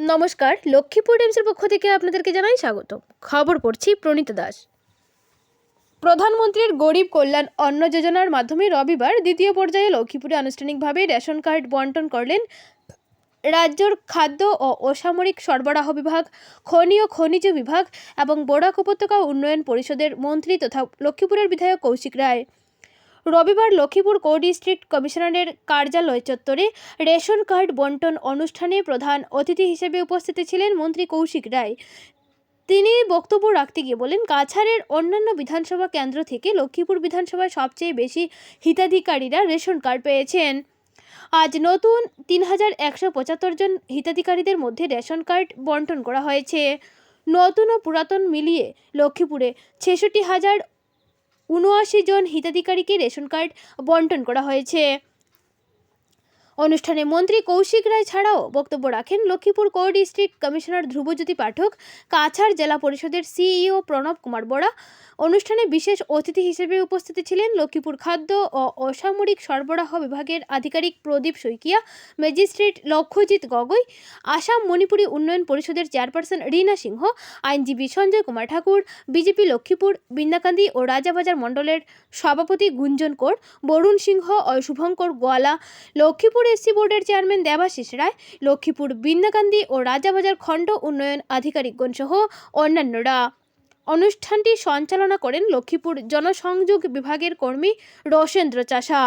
নমস্কার, লক্ষ্মীপুর টাইমসের পক্ষ থেকে আপনাদেরকে জানাই স্বাগত খবর পড়ছি প্রণীত দাস। প্রধানমন্ত্রীর গরিব কল্যাণ অন্ন যোজনার মাধ্যমে রবিবার দ্বিতীয় পর্যায়ে লক্ষ্মীপুরে আনুষ্ঠানিকভাবে রেশন কার্ড বন্টন করলেন রাজ্যর খাদ্য ও অসামরিক সরবরাহ বিভাগ, খনি ও খনিজ বিভাগ এবং বরাক উপত্যকা উন্নয়ন পরিষদের মন্ত্রী তথা লক্ষ্মীপুরের বিধায়ক কৌশিক রায়। রবিবার লক্ষ্মীপুর কো ডিস্ট্রিক্ট কমিশনারের কার্যালয় চত্বরে রেশন কার্ড বন্টন অনুষ্ঠানে প্রধান অতিথি হিসেবে উপস্থিত ছিলেন মন্ত্রী কৌশিক রায়। তিনি বক্তব্য রাখতে গিয়ে বলেন, কাছাড়ের অন্যান্য বিধানসভা কেন্দ্র থেকে লক্ষ্মীপুর বিধানসভায় সবচেয়ে বেশি হিতাধিকারীরা রেশন কার্ড পেয়েছেন। আজ নতুন তিন হাজার একশো পঁচাত্তর জন হিতাধিকারীদের মধ্যে রেশন কার্ড বন্টন করা হয়েছে। নতুন ও পুরাতন মিলিয়ে লক্ষ্মীপুরে ছেষট্টি হাজার উনআশি জন হিতাধিকারীকে রেশন কার্ড বন্টন করা হয়েছে। অনুষ্ঠানে মন্ত্রী কৌশিক রায় ছাড়াও বক্তব্য রাখেন Lakhipur co district commissioner Dhrubajyoti Pathak, Cachar জেলা পরিষদের সিইও প্রণব কুমার বরা অনুষ্ঠানে বিশেষ অতিথি হিসেবে উপস্থিত ছিলেন লক্ষ্মীপুর খাদ্য ও অসামরিক সরবরাহ বিভাগের আধিকারিক প্রদীপ শইকিয়া, ম্যাজিস্ট্রেট লক্ষ্যজিৎ গগৈ, আসাম মণিপুরী উন্নয়ন পরিষদের চেয়ারপারসন রীনা সিংহ, আইনজীবী সঞ্জয় কুমার ঠাকুর, বিজেপি লক্ষ্মীপুর বিন্দাকান্দি ও রাজাবাজার মণ্ডলের সভাপতি গুঞ্জন কোর, বরুণ সিংহ ও শুভঙ্কর গোয়ালা, লক্ষ্মীপুর এসসি বোর্ডের চেয়ারম্যান দেবাশিস রায়, লক্ষ্মীপুর বিন্দাকান্দি ও রাজাবাজার খণ্ড উন্নয়ন আধিকারিকগণ সহ অন্যান্যরা। অনুষ্ঠানটি সঞ্চালনা করেন লক্ষ্মীপুর জনসংযোগ বিভাগের কর্মী রসেন্দ্র চাষা।